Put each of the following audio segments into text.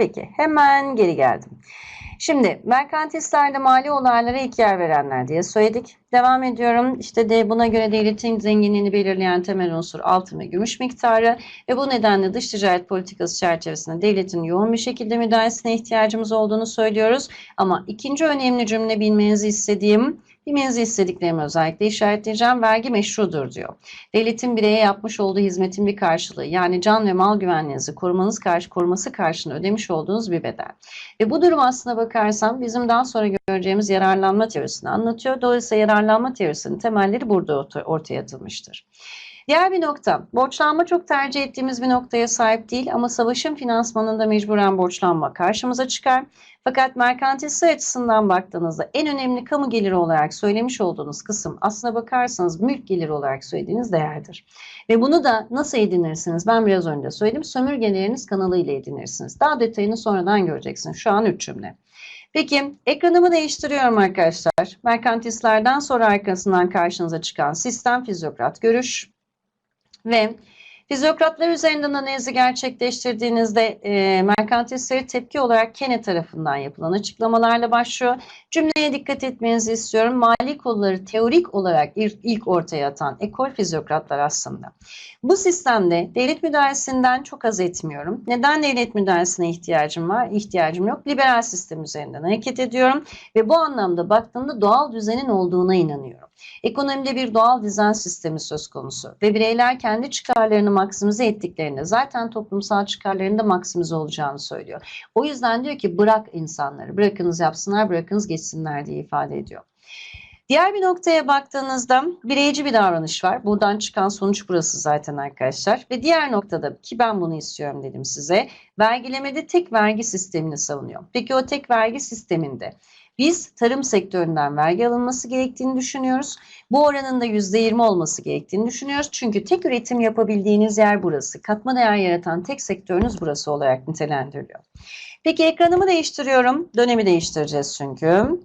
Peki hemen geri geldim. Şimdi merkantislerde mali olaylara ilk yer verenler diye söyledik. Devam ediyorum. İşte de buna göre devletin zenginliğini belirleyen temel unsur altın ve gümüş miktarı ve bu nedenle dış ticaret politikası çerçevesinde devletin yoğun bir şekilde müdahalesine ihtiyacımız olduğunu söylüyoruz. Ama ikinci önemli cümle bilmenizi istediğim Bilmenizi istediklerimi özellikle işaretleyeceğim. Vergi meşrudur diyor. Devletin bireye yapmış olduğu hizmetin bir karşılığı yani can ve mal güvenliğinizi korumanız karşı, koruması karşılığında ödemiş olduğunuz bir bedel. Ve bu durum aslına bakarsam bizim daha sonra göreceğimiz yararlanma teorisini anlatıyor. Dolayısıyla yararlanma teorisinin temelleri burada ortaya atılmıştır. Diğer bir nokta, borçlanma çok tercih ettiğimiz bir noktaya sahip değil ama savaşın finansmanında mecburen borçlanma karşımıza çıkar. Fakat merkantilisi açısından baktığınızda en önemli kamu geliri olarak söylemiş olduğunuz kısım aslına bakarsanız mülk geliri olarak söylediğiniz değerdir. Ve bunu da nasıl edinirsiniz? Ben biraz önce söyledim. Sömürgeleriniz kanalıyla edinirsiniz. Daha detayını sonradan göreceksiniz. Şu an üç cümle. Peki ekranımı değiştiriyorum arkadaşlar. Merkantilistlerden sonra arkasından karşınıza çıkan sistem fizyokrat görüş ve Fizyokratlar üzerinden analizi gerçekleştirdiğinizde e, merkantilistleri tepki olarak Kene tarafından yapılan açıklamalarla başlıyor. Cümleye dikkat etmenizi istiyorum. Mali kolları teorik olarak ilk ortaya atan ekol fizyokratlar aslında. Bu sistemde devlet müdahalesinden çok az etmiyorum. Neden devlet müdahalesine ihtiyacım var? İhtiyacım yok. Liberal sistem üzerinden hareket ediyorum ve bu anlamda baktığımda doğal düzenin olduğuna inanıyorum. Ekonomide bir doğal düzen sistemi söz konusu ve bireyler kendi çıkarlarını maksimize ettiklerinde zaten toplumsal çıkarlarının da maksimize olacağını söylüyor. O yüzden diyor ki bırak insanları, bırakınız yapsınlar, bırakınız geçsinler diye ifade ediyor. Diğer bir noktaya baktığınızda bireyci bir davranış var. Buradan çıkan sonuç burası zaten arkadaşlar. Ve diğer noktada ki ben bunu istiyorum dedim size. Vergilemede tek vergi sistemini savunuyor. Peki o tek vergi sisteminde biz tarım sektöründen vergi alınması gerektiğini düşünüyoruz. Bu oranın da %20 olması gerektiğini düşünüyoruz. Çünkü tek üretim yapabildiğiniz yer burası. Katma değer yaratan tek sektörünüz burası olarak nitelendiriliyor. Peki ekranımı değiştiriyorum. Dönemi değiştireceğiz çünkü.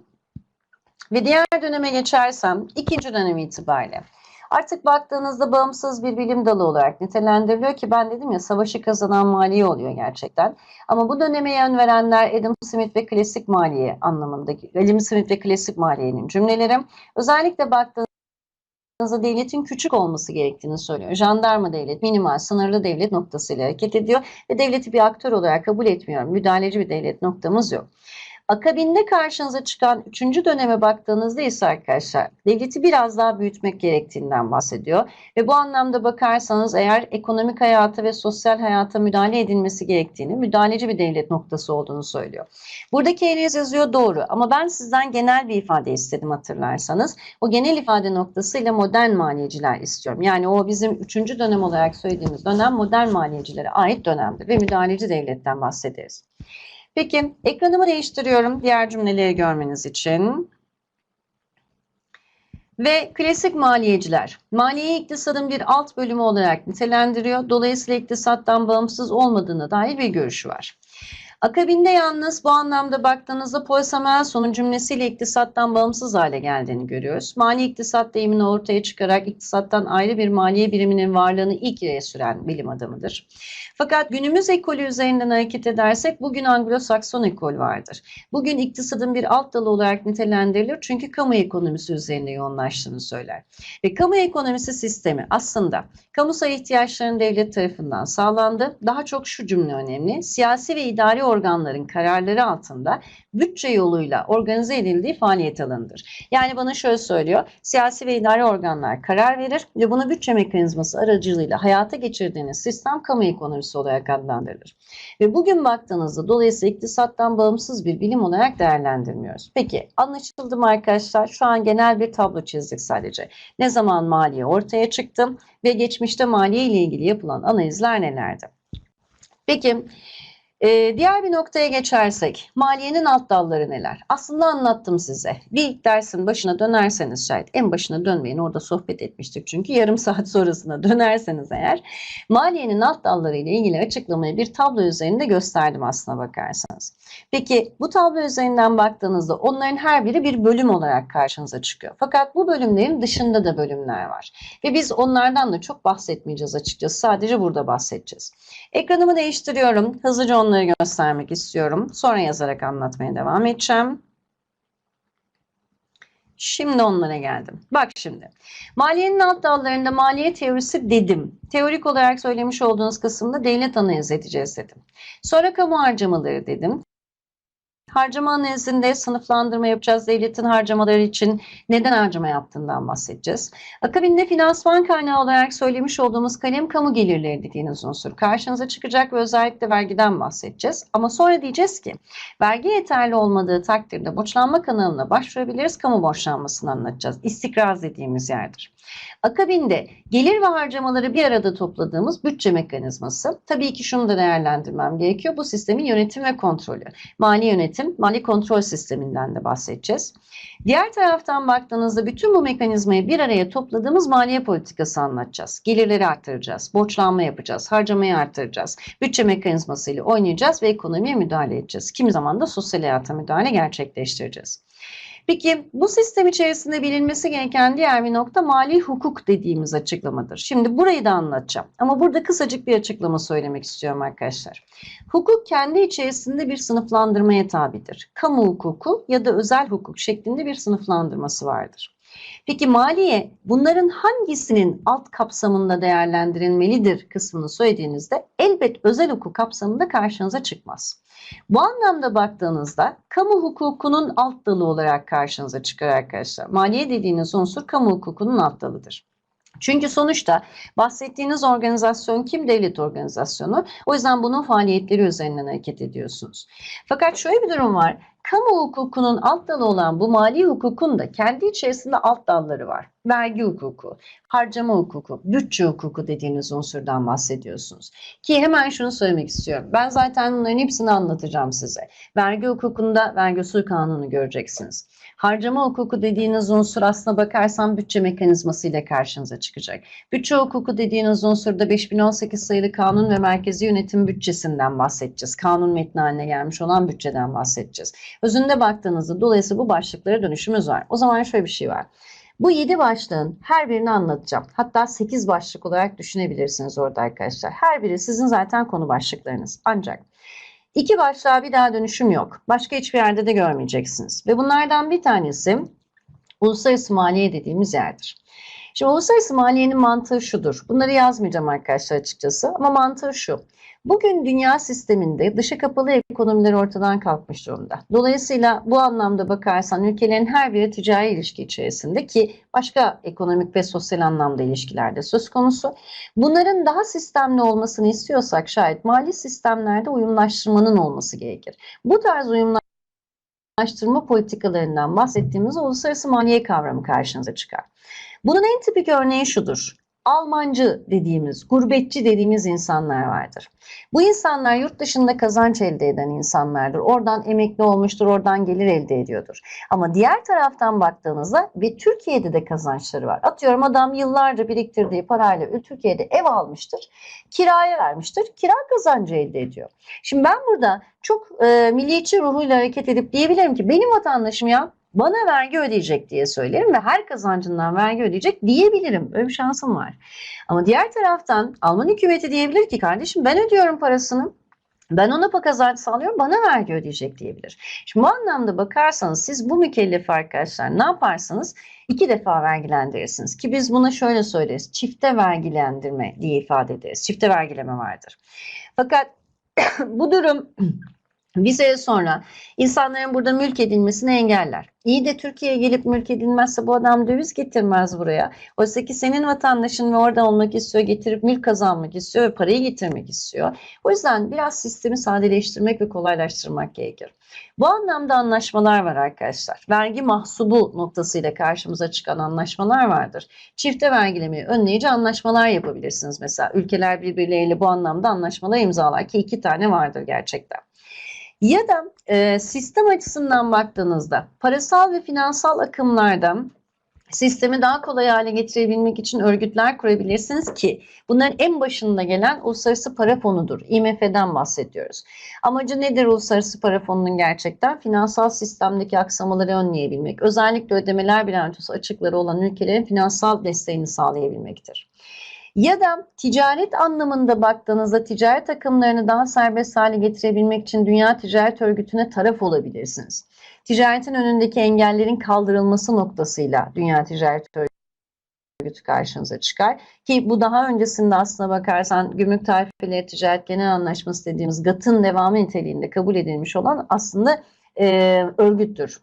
Ve diğer döneme geçersem ikinci dönem itibariyle. Artık baktığınızda bağımsız bir bilim dalı olarak nitelendiriliyor ki ben dedim ya savaşı kazanan maliye oluyor gerçekten. Ama bu döneme yön verenler Adam Smith ve klasik maliye anlamındaki Adam Smith ve klasik maliyenin cümleleri. Özellikle baktığınızda devletin küçük olması gerektiğini söylüyor. Jandarma devlet, minimal, sınırlı devlet noktasıyla hareket ediyor ve devleti bir aktör olarak kabul etmiyorum. Müdahaleci bir devlet noktamız yok. Akabinde karşınıza çıkan üçüncü döneme baktığınızda ise arkadaşlar devleti biraz daha büyütmek gerektiğinden bahsediyor. Ve bu anlamda bakarsanız eğer ekonomik hayata ve sosyal hayata müdahale edilmesi gerektiğini, müdahaleci bir devlet noktası olduğunu söylüyor. Buradaki eliniz yazıyor doğru ama ben sizden genel bir ifade istedim hatırlarsanız. O genel ifade noktasıyla modern maliyeciler istiyorum. Yani o bizim üçüncü dönem olarak söylediğimiz dönem modern maliyecilere ait dönemdir ve müdahaleci devletten bahsederiz. Peki ekranımı değiştiriyorum diğer cümleleri görmeniz için. Ve klasik maliyeciler. Maliye iktisadın bir alt bölümü olarak nitelendiriyor. Dolayısıyla iktisattan bağımsız olmadığına dair bir görüşü var. Akabinde yalnız bu anlamda baktığınızda Paul Samuelson'un cümlesiyle iktisattan bağımsız hale geldiğini görüyoruz. Mali iktisat deyimini ortaya çıkarak iktisattan ayrı bir maliye biriminin varlığını ilk yere süren bilim adamıdır. Fakat günümüz ekolü üzerinden hareket edersek bugün Anglo-Sakson ekol vardır. Bugün iktisadın bir alt dalı olarak nitelendirilir çünkü kamu ekonomisi üzerinde yoğunlaştığını söyler. Ve kamu ekonomisi sistemi aslında kamusal ihtiyaçların devlet tarafından sağlandı. Daha çok şu cümle önemli. Siyasi ve idari organların kararları altında bütçe yoluyla organize edildiği faaliyet alanıdır. Yani bana şöyle söylüyor. Siyasi ve idari organlar karar verir ve bunu bütçe mekanizması aracılığıyla hayata geçirdiğiniz sistem kamu ekonomisi olarak adlandırılır. Ve bugün baktığınızda dolayısıyla iktisattan bağımsız bir bilim olarak değerlendirmiyoruz. Peki anlaşıldı mı arkadaşlar? Şu an genel bir tablo çizdik sadece. Ne zaman maliye ortaya çıktı ve geçmişte maliye ile ilgili yapılan analizler nelerdi? Peki ee, diğer bir noktaya geçersek, maliyenin alt dalları neler? Aslında anlattım size. Bir dersin başına dönerseniz şayet, en başına dönmeyin orada sohbet etmiştik çünkü yarım saat sonrasına dönerseniz eğer, maliyenin alt dalları ile ilgili açıklamayı bir tablo üzerinde gösterdim aslına bakarsanız. Peki bu tablo üzerinden baktığınızda onların her biri bir bölüm olarak karşınıza çıkıyor. Fakat bu bölümlerin dışında da bölümler var. Ve biz onlardan da çok bahsetmeyeceğiz açıkçası. Sadece burada bahsedeceğiz. Ekranımı değiştiriyorum. Hızlıca onları göstermek istiyorum. Sonra yazarak anlatmaya devam edeceğim. Şimdi onlara geldim. Bak şimdi. Maliyenin alt dallarında maliye teorisi dedim. Teorik olarak söylemiş olduğunuz kısımda devlet analiz edeceğiz dedim. Sonra kamu harcamaları dedim. Harcama analizinde sınıflandırma yapacağız. Devletin harcamaları için neden harcama yaptığından bahsedeceğiz. Akabinde finansman kaynağı olarak söylemiş olduğumuz kalem kamu gelirleri dediğiniz unsur karşınıza çıkacak ve özellikle vergiden bahsedeceğiz. Ama sonra diyeceğiz ki vergi yeterli olmadığı takdirde borçlanma kanalına başvurabiliriz. Kamu borçlanmasını anlatacağız. İstikraz dediğimiz yerdir. Akabinde gelir ve harcamaları bir arada topladığımız bütçe mekanizması. Tabii ki şunu da değerlendirmem gerekiyor. Bu sistemin yönetim ve kontrolü. Mali yönetim, mali kontrol sisteminden de bahsedeceğiz. Diğer taraftan baktığınızda bütün bu mekanizmayı bir araya topladığımız maliye politikası anlatacağız. Gelirleri arttıracağız, borçlanma yapacağız, harcamayı arttıracağız. Bütçe mekanizmasıyla oynayacağız ve ekonomiye müdahale edeceğiz. Kimi zaman da sosyal hayata müdahale gerçekleştireceğiz. Peki bu sistem içerisinde bilinmesi gereken diğer bir nokta mali hukuk dediğimiz açıklamadır. Şimdi burayı da anlatacağım. Ama burada kısacık bir açıklama söylemek istiyorum arkadaşlar. Hukuk kendi içerisinde bir sınıflandırmaya tabidir. Kamu hukuku ya da özel hukuk şeklinde bir sınıflandırması vardır. Peki maliye bunların hangisinin alt kapsamında değerlendirilmelidir kısmını söylediğinizde elbet özel hukuk kapsamında karşınıza çıkmaz. Bu anlamda baktığınızda kamu hukukunun alt dalı olarak karşınıza çıkar arkadaşlar. Maliye dediğiniz unsur kamu hukukunun alt dalıdır. Çünkü sonuçta bahsettiğiniz organizasyon kim? Devlet organizasyonu. O yüzden bunun faaliyetleri üzerinden hareket ediyorsunuz. Fakat şöyle bir durum var. Kamu hukukunun alt dalı olan bu mali hukukun da kendi içerisinde alt dalları var. Vergi hukuku, harcama hukuku, bütçe hukuku dediğiniz unsurdan bahsediyorsunuz. Ki hemen şunu söylemek istiyorum. Ben zaten bunların hepsini anlatacağım size. Vergi hukukunda vergi usul kanunu göreceksiniz. Harcama hukuku dediğiniz unsur aslına bakarsan bütçe mekanizması ile karşınıza çıkacak. Bütçe hukuku dediğiniz unsurda 5018 sayılı kanun ve merkezi yönetim bütçesinden bahsedeceğiz. Kanun metni haline gelmiş olan bütçeden bahsedeceğiz. Özünde baktığınızda dolayısıyla bu başlıklara dönüşümüz var. O zaman şöyle bir şey var. Bu 7 başlığın her birini anlatacağım. Hatta 8 başlık olarak düşünebilirsiniz orada arkadaşlar. Her biri sizin zaten konu başlıklarınız. Ancak iki başlığa bir daha dönüşüm yok. Başka hiçbir yerde de görmeyeceksiniz. Ve bunlardan bir tanesi uluslararası maliye dediğimiz yerdir. Şimdi uluslararası maliyenin mantığı şudur. Bunları yazmayacağım arkadaşlar açıkçası ama mantığı şu. Bugün dünya sisteminde dışı kapalı ekonomiler ortadan kalkmış durumda. Dolayısıyla bu anlamda bakarsan ülkelerin her biri ticari ilişki içerisinde ki başka ekonomik ve sosyal anlamda ilişkilerde söz konusu. Bunların daha sistemli olmasını istiyorsak şayet mali sistemlerde uyumlaştırmanın olması gerekir. Bu tarz uyumlaştırma politikalarından bahsettiğimiz uluslararası maliye kavramı karşınıza çıkar. Bunun en tipik örneği şudur. Almancı dediğimiz, gurbetçi dediğimiz insanlar vardır. Bu insanlar yurt dışında kazanç elde eden insanlardır. Oradan emekli olmuştur, oradan gelir elde ediyordur. Ama diğer taraftan baktığınızda ve Türkiye'de de kazançları var. Atıyorum adam yıllarca biriktirdiği parayla Türkiye'de ev almıştır, kiraya vermiştir, kira kazancı elde ediyor. Şimdi ben burada çok e, milliyetçi ruhuyla hareket edip diyebilirim ki benim vatandaşım ya bana vergi ödeyecek diye söylerim ve her kazancından vergi ödeyecek diyebilirim. Öyle bir şansım var. Ama diğer taraftan Alman hükümeti diyebilir ki kardeşim ben ödüyorum parasını. Ben ona kazanç sağlıyorum, bana vergi ödeyecek diyebilir. Şimdi bu anlamda bakarsanız siz bu mükellef arkadaşlar ne yaparsanız iki defa vergilendirirsiniz. Ki biz buna şöyle söyleriz, çifte vergilendirme diye ifade ederiz. Çifte vergileme vardır. Fakat bu durum sene sonra insanların burada mülk edilmesini engeller. İyi de Türkiye'ye gelip mülk edilmezse bu adam döviz getirmez buraya. Oysa ki senin vatandaşın ve orada olmak istiyor, getirip mülk kazanmak istiyor ve parayı getirmek istiyor. O yüzden biraz sistemi sadeleştirmek ve kolaylaştırmak gerekir. Bu anlamda anlaşmalar var arkadaşlar. Vergi mahsubu noktasıyla karşımıza çıkan anlaşmalar vardır. Çifte vergilemeyi önleyici anlaşmalar yapabilirsiniz. Mesela ülkeler birbirleriyle bu anlamda anlaşmalar imzalar ki iki tane vardır gerçekten. Ya da e, sistem açısından baktığınızda parasal ve finansal akımlarda sistemi daha kolay hale getirebilmek için örgütler kurabilirsiniz ki bunların en başında gelen Uluslararası Para Fonu'dur. IMF'den bahsediyoruz. Amacı nedir Uluslararası Para Fonu'nun gerçekten? Finansal sistemdeki aksamaları önleyebilmek. Özellikle ödemeler bilançosu açıkları olan ülkelerin finansal desteğini sağlayabilmektir. Ya da ticaret anlamında baktığınızda ticaret akımlarını daha serbest hale getirebilmek için Dünya Ticaret Örgütü'ne taraf olabilirsiniz. Ticaretin önündeki engellerin kaldırılması noktasıyla Dünya Ticaret Örgütü karşınıza çıkar. Ki bu daha öncesinde aslına bakarsan Gümrük Tarifeleri Ticaret Genel Anlaşması dediğimiz GATT'ın devamı niteliğinde kabul edilmiş olan aslında e, örgüttür.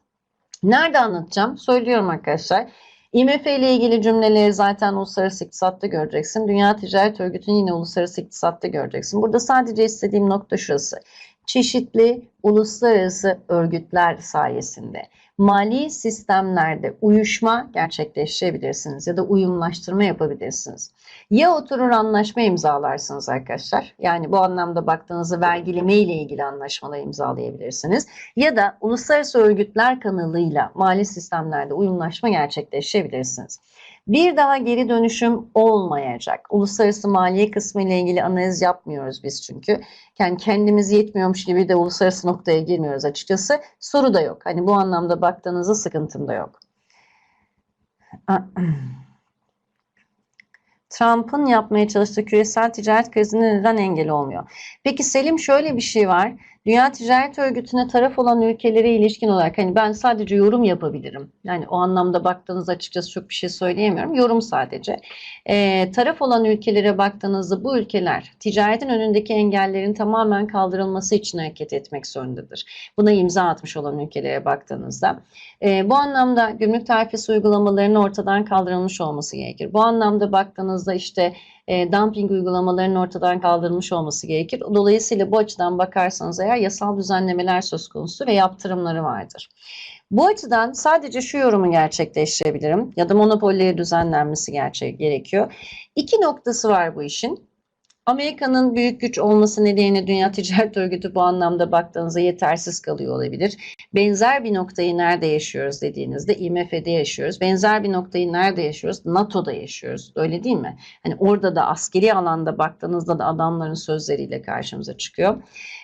Nerede anlatacağım? Söylüyorum arkadaşlar. IMF ile ilgili cümleleri zaten uluslararası iktisatta göreceksin. Dünya Ticaret Örgütü'nü yine uluslararası iktisatta göreceksin. Burada sadece istediğim nokta şurası. Çeşitli uluslararası örgütler sayesinde mali sistemlerde uyuşma gerçekleştirebilirsiniz ya da uyumlaştırma yapabilirsiniz. Ya oturur anlaşma imzalarsınız arkadaşlar. Yani bu anlamda baktığınızda vergileme ile ilgili anlaşmalar imzalayabilirsiniz. Ya da uluslararası örgütler kanalıyla mali sistemlerde uyumlaşma gerçekleştirebilirsiniz. Bir daha geri dönüşüm olmayacak. Uluslararası maliye kısmı ile ilgili analiz yapmıyoruz biz çünkü. Yani kendimiz yetmiyormuş gibi de uluslararası noktaya girmiyoruz açıkçası. Soru da yok. Hani bu anlamda baktığınızda sıkıntım da yok. Trump'ın yapmaya çalıştığı küresel ticaret krizine neden engel olmuyor? Peki Selim şöyle bir şey var. Dünya Ticaret Örgütü'ne taraf olan ülkelere ilişkin olarak hani ben sadece yorum yapabilirim. Yani o anlamda baktığınız açıkçası çok bir şey söyleyemiyorum. Yorum sadece. E, taraf olan ülkelere baktığınızda bu ülkeler ticaretin önündeki engellerin tamamen kaldırılması için hareket etmek zorundadır. Buna imza atmış olan ülkelere baktığınızda. E, bu anlamda gümrük tarifesi uygulamalarının ortadan kaldırılmış olması gerekir. Bu anlamda baktığınızda işte e, dumping uygulamalarının ortadan kaldırılmış olması gerekir. Dolayısıyla bu açıdan bakarsanız eğer yasal düzenlemeler söz konusu ve yaptırımları vardır. Bu açıdan sadece şu yorumu gerçekleştirebilirim ya da monopolleri düzenlenmesi gerçek gerekiyor. İki noktası var bu işin. Amerika'nın büyük güç olması nedeniyle Dünya Ticaret Örgütü bu anlamda baktığınızda yetersiz kalıyor olabilir. Benzer bir noktayı nerede yaşıyoruz dediğinizde IMF'de yaşıyoruz. Benzer bir noktayı nerede yaşıyoruz? NATO'da yaşıyoruz. Öyle değil mi? Hani orada da askeri alanda baktığınızda da adamların sözleriyle karşımıza çıkıyor.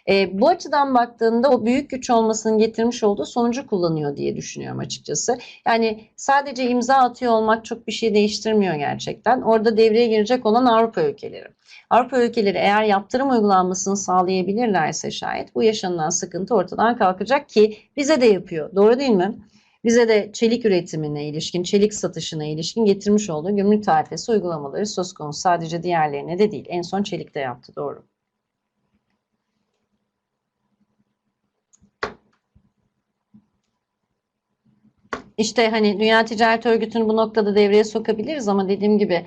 E, bu açıdan baktığında o büyük güç olmasının getirmiş olduğu sonucu kullanıyor diye düşünüyorum açıkçası. Yani sadece imza atıyor olmak çok bir şey değiştirmiyor gerçekten. Orada devreye girecek olan Avrupa ülkeleri. Avrupa ülkeleri eğer yaptırım uygulanmasını sağlayabilirlerse şayet bu yaşanılan sıkıntı ortadan kalkacak ki bize de yapıyor. Doğru değil mi? Bize de çelik üretimine ilişkin, çelik satışına ilişkin getirmiş olduğu gümrük tarifesi uygulamaları söz konusu. Sadece diğerlerine de değil. En son çelikte yaptı. Doğru. İşte hani Dünya Ticaret Örgütü'nü bu noktada devreye sokabiliriz ama dediğim gibi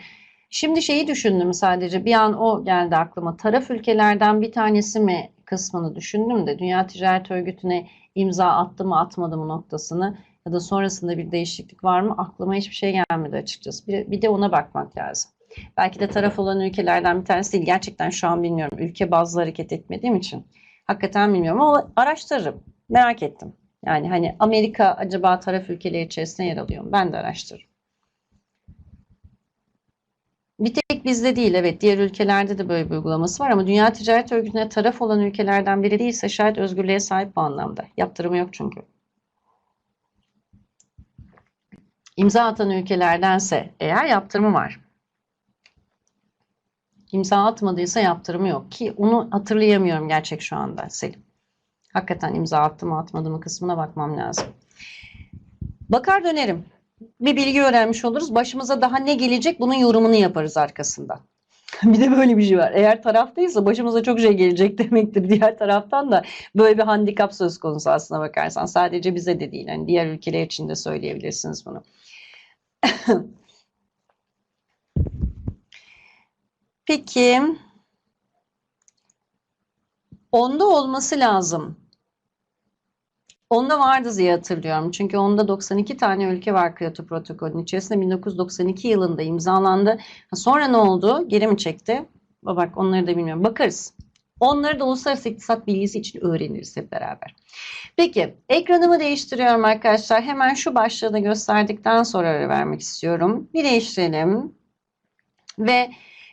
şimdi şeyi düşündüm sadece bir an o geldi aklıma. Taraf ülkelerden bir tanesi mi kısmını düşündüm de Dünya Ticaret Örgütü'ne imza attı mı atmadı mı noktasını ya da sonrasında bir değişiklik var mı aklıma hiçbir şey gelmedi açıkçası. Bir, bir de ona bakmak lazım. Belki de taraf olan ülkelerden bir tanesi değil. Gerçekten şu an bilmiyorum. Ülke bazlı hareket etmediğim için. Hakikaten bilmiyorum ama araştırırım. Merak ettim. Yani hani Amerika acaba taraf ülkeleri içerisinde yer alıyor mu? Ben de araştırırım. Bir tek bizde değil evet diğer ülkelerde de böyle bir uygulaması var ama Dünya Ticaret Örgütü'ne taraf olan ülkelerden biri değilse şayet özgürlüğe sahip bu anlamda. Yaptırımı yok çünkü. İmza atan ülkelerdense eğer yaptırımı var. İmza atmadıysa yaptırımı yok ki onu hatırlayamıyorum gerçek şu anda Selim. Hakikaten imza attı mı atmadı mı kısmına bakmam lazım. Bakar dönerim. Bir bilgi öğrenmiş oluruz. Başımıza daha ne gelecek bunun yorumunu yaparız arkasında. bir de böyle bir şey var. Eğer taraftaysa başımıza çok şey gelecek demektir. Diğer taraftan da böyle bir handikap söz konusu aslına bakarsan. Sadece bize de değil. Yani diğer ülkeler için de söyleyebilirsiniz bunu. Peki onda olması lazım. Onda vardı diye hatırlıyorum. Çünkü onda 92 tane ülke var Kyoto protokolünün içerisinde 1992 yılında imzalandı. Sonra ne oldu? Geri mi çekti? Bak onları da bilmiyorum. Bakarız. Onları da uluslararası iktisat bilgisi için öğreniriz hep beraber. Peki ekranımı değiştiriyorum arkadaşlar. Hemen şu başlığı da gösterdikten sonra ara vermek istiyorum. Bir değiştirelim. Ve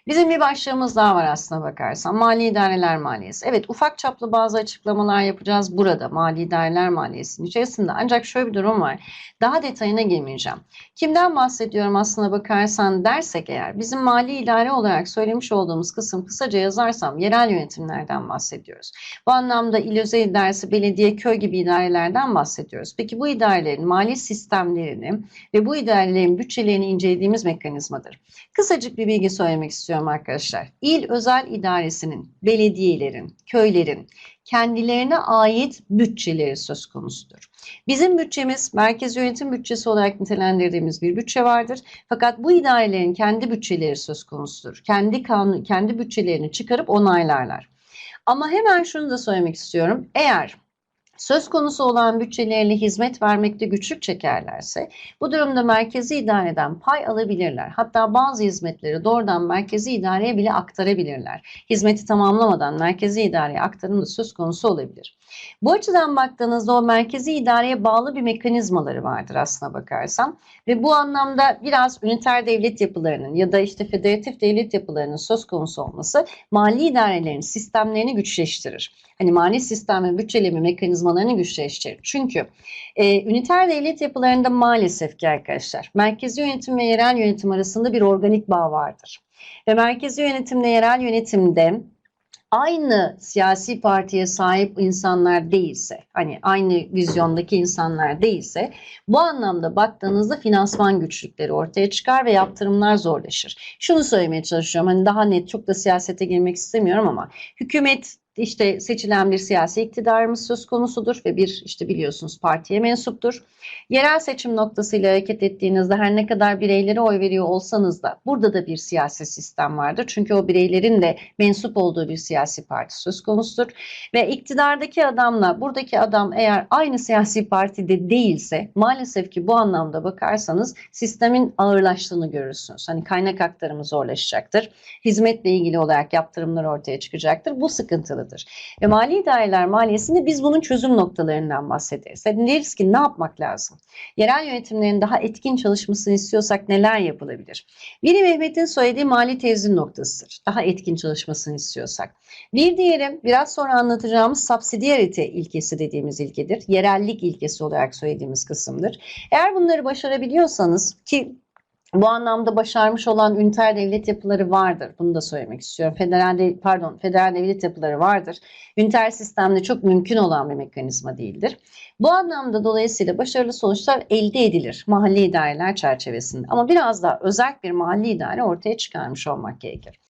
Bizim bir başlığımız daha var aslına bakarsan. Mali idareler maliyesi. Evet ufak çaplı bazı açıklamalar yapacağız burada mali idareler maliyesinin içerisinde. Ancak şöyle bir durum var. Daha detayına girmeyeceğim. Kimden bahsediyorum aslına bakarsan dersek eğer bizim mali idare olarak söylemiş olduğumuz kısım kısaca yazarsam yerel yönetimlerden bahsediyoruz. Bu anlamda il özel idaresi, belediye, köy gibi idarelerden bahsediyoruz. Peki bu idarelerin mali sistemlerini ve bu idarelerin bütçelerini incelediğimiz mekanizmadır. Kısacık bir bilgi söylemek istiyorum arkadaşlar. İl özel idaresinin, belediyelerin, köylerin kendilerine ait bütçeleri söz konusudur. Bizim bütçemiz merkez yönetim bütçesi olarak nitelendirdiğimiz bir bütçe vardır. Fakat bu idarelerin kendi bütçeleri söz konusudur. Kendi kanun, kendi bütçelerini çıkarıp onaylarlar. Ama hemen şunu da söylemek istiyorum. Eğer söz konusu olan bütçeleriyle hizmet vermekte güçlük çekerlerse bu durumda merkezi idareden pay alabilirler. Hatta bazı hizmetleri doğrudan merkezi idareye bile aktarabilirler. Hizmeti tamamlamadan merkezi idareye aktarım da söz konusu olabilir. Bu açıdan baktığınızda o merkezi idareye bağlı bir mekanizmaları vardır aslına bakarsan ve bu anlamda biraz üniter devlet yapılarının ya da işte federatif devlet yapılarının söz konusu olması mali idarelerin sistemlerini güçleştirir. Hani mali sistem ve bütçeleme mekanizmalarını güçleştirir. Çünkü e, üniter devlet yapılarında maalesef ki arkadaşlar merkezi yönetim ve yerel yönetim arasında bir organik bağ vardır. Ve merkezi yönetimle yerel yönetimde aynı siyasi partiye sahip insanlar değilse, hani aynı vizyondaki insanlar değilse bu anlamda baktığınızda finansman güçlükleri ortaya çıkar ve yaptırımlar zorlaşır. Şunu söylemeye çalışıyorum hani daha net çok da siyasete girmek istemiyorum ama hükümet işte seçilen bir siyasi iktidarımız söz konusudur ve bir işte biliyorsunuz partiye mensuptur. Yerel seçim noktasıyla hareket ettiğinizde her ne kadar bireylere oy veriyor olsanız da burada da bir siyasi sistem vardır. Çünkü o bireylerin de mensup olduğu bir siyasi parti söz konusudur. Ve iktidardaki adamla buradaki adam eğer aynı siyasi partide değilse maalesef ki bu anlamda bakarsanız sistemin ağırlaştığını görürsünüz. Hani kaynak aktarımı zorlaşacaktır. Hizmetle ilgili olarak yaptırımlar ortaya çıkacaktır. Bu sıkıntılıdır. Ve mali idareler maliyesinde biz bunun çözüm noktalarından bahsederiz. Yani deriz ki ne yapmak lazım? Yerel yönetimlerin daha etkin çalışmasını istiyorsak neler yapılabilir? Biri Mehmet'in söylediği mali tevzin noktasıdır. Daha etkin çalışmasını istiyorsak. Bir diğeri biraz sonra anlatacağımız subsidiarity ilkesi dediğimiz ilkedir. Yerellik ilkesi olarak söylediğimiz kısımdır. Eğer bunları başarabiliyorsanız ki bu anlamda başarmış olan üniter devlet yapıları vardır. Bunu da söylemek istiyorum. Federal de, pardon, federal devlet yapıları vardır. Üniter sistemde çok mümkün olan bir mekanizma değildir. Bu anlamda dolayısıyla başarılı sonuçlar elde edilir mahalli idareler çerçevesinde. Ama biraz daha özel bir mahalli idare ortaya çıkarmış olmak gerekir.